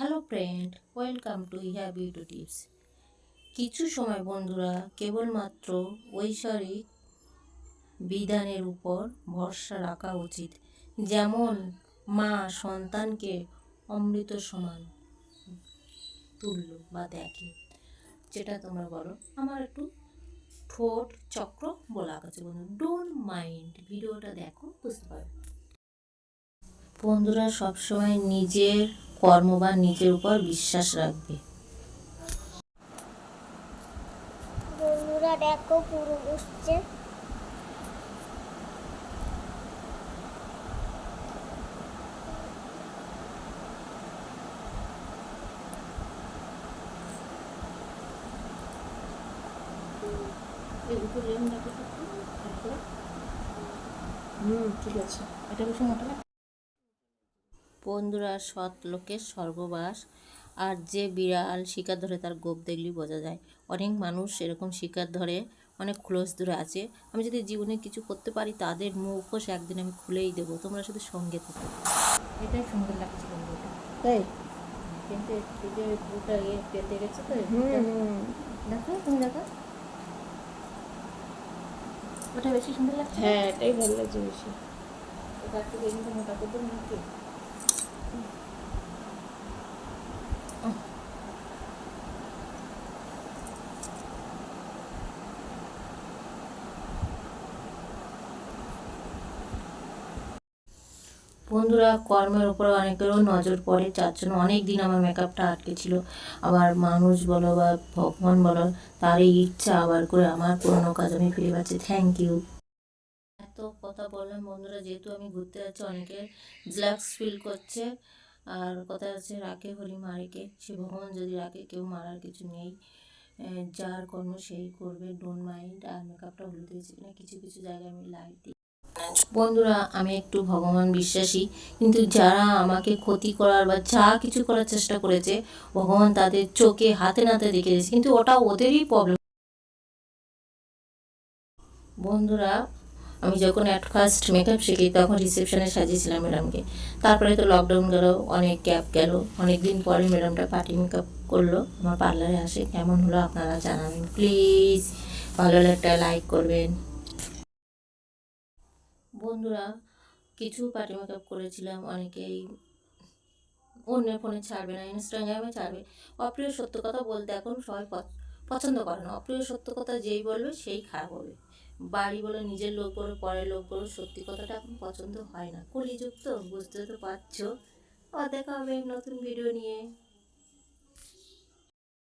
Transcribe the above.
Hello friend welcome to ইহা beauty tips কিছু সময় বন্ধুরা, কেবলমাত্র ঐশ্বরিক বিধানের উপর ভরসা রাখা উচিত। যেমন মা সন্তানকে অমৃত সমান তুল্য বা দেখে। যেটা তোমরা বলো। আমার একটু ঠোঁট চক্র বলা আছে বন্ধু ডোন্ট মাইন্ড ভিডিওটা দেখো, বুঝতে পারবে। বন্ধুরা, সবসময় নিজের কর্ম বা নিজের উপর বিশ্বাস রাখবে। বন্ধুরা দেখো পুরো বসছে। হুম ঠিক আছে। এটা বেশি মোটা বন্ধুরা সৎ লোকের স্বর্গবাস আর যে বিড়াল শিকার ধরে তার গোপ দেখলেই বোঝা যায়। অনেক মানুষ এরকম শিকার ধরে অনেক ক্লোজ দূরে আছে। আমি যদি জীবনে কিছু করতে পারি তাদের মুখোশ একদিন আমি খুলেই দেবো। তোমরা শুধু সঙ্গে থাকো। এটাই সুন্দর লাগছে বন্ধুটা তাই? কিন্তু একটু যে পুরোটা ইয়ে পেতে গেছে তো? দেখো তুমি দেখো। ওটা বেশি সুন্দর লাগছে? হ্যাঁ এটাই ভালো লাগছে বেশি। মোটা করব নাকি? বন্ধুরা, কর্মের উপরে অনেকেরও নজর পড়ে, যার জন্য অনেক দিন আমার মেকআপটা আটকে ছিল। আবার মানুষ বলো বা ভগবান বলো, তার এই ইচ্ছা আবার করে আমার পুরোনো কাজ আমি ফিরে পাচ্ছি। থ্যাংক ইউ কথা বললাম বন্ধুরা, যেহেতু আমি ঘুরতে যাচ্ছি, অনেকে রিল্যাক্স ফিল করছে। আর কথা আছে রাখে হরি মারেকে, সে ভগবান যদি রাখে, কেউ মারার কিছু নেই। যার কর্ম সেই করবে ডোন্ট মাইন্ড আর মেকআপটা হলুদ হয়েছে কিনা কিছু কিছু জায়গায় আমি লাইট দিই। বন্ধুরা, আমি একটু ভগবান বিশ্বাসী, কিন্তু যারা আমাকে ক্ষতি করার বা যা কিছু করার চেষ্টা করেছে, ভগবান তাদের চোখে হাতে নাতে দেখে কিন্তু ওটা ওদেরই প্রবলেম বন্ধুরা আমি যখন অ্যাট ফার্স্ট মেকআপ শিখি, তখন রিসেপশনে সাজিয়েছিলাম ম্যাডামকে তারপরে তো লকডাউন গেল, অনেক গ্যাপ গেল। অনেক দিন পরে ম্যাডামটা পার্টি মেকআপ করল, আমার পার্লারে আসে। কেমন হলো আপনারা জানাবেন প্লিজ ভালো একটা লাইক করবেন। বন্ধুরা, কিছু পার্টি মেকআপ করেছিলাম, অনেকেই অন্যের ফোনে ছাড়বে না ইনস্টাগ্রামে ছাড়বে। অপ্রিয় সত্য কথা বলতে এখন সবাই পছন্দ করে না। অপ্রিয় সত্য কথা যেই বলবে, সেই খারাপ হবে। বাড়ি বলো, নিজের লোক বলো, পরের লোক বলো, সত্যি কথাটা এখন পছন্দ হয় না। কলিযুক্ত বুঝতে তো পারছ। অ দেখা হবে নতুন ভিডিও নিয়ে।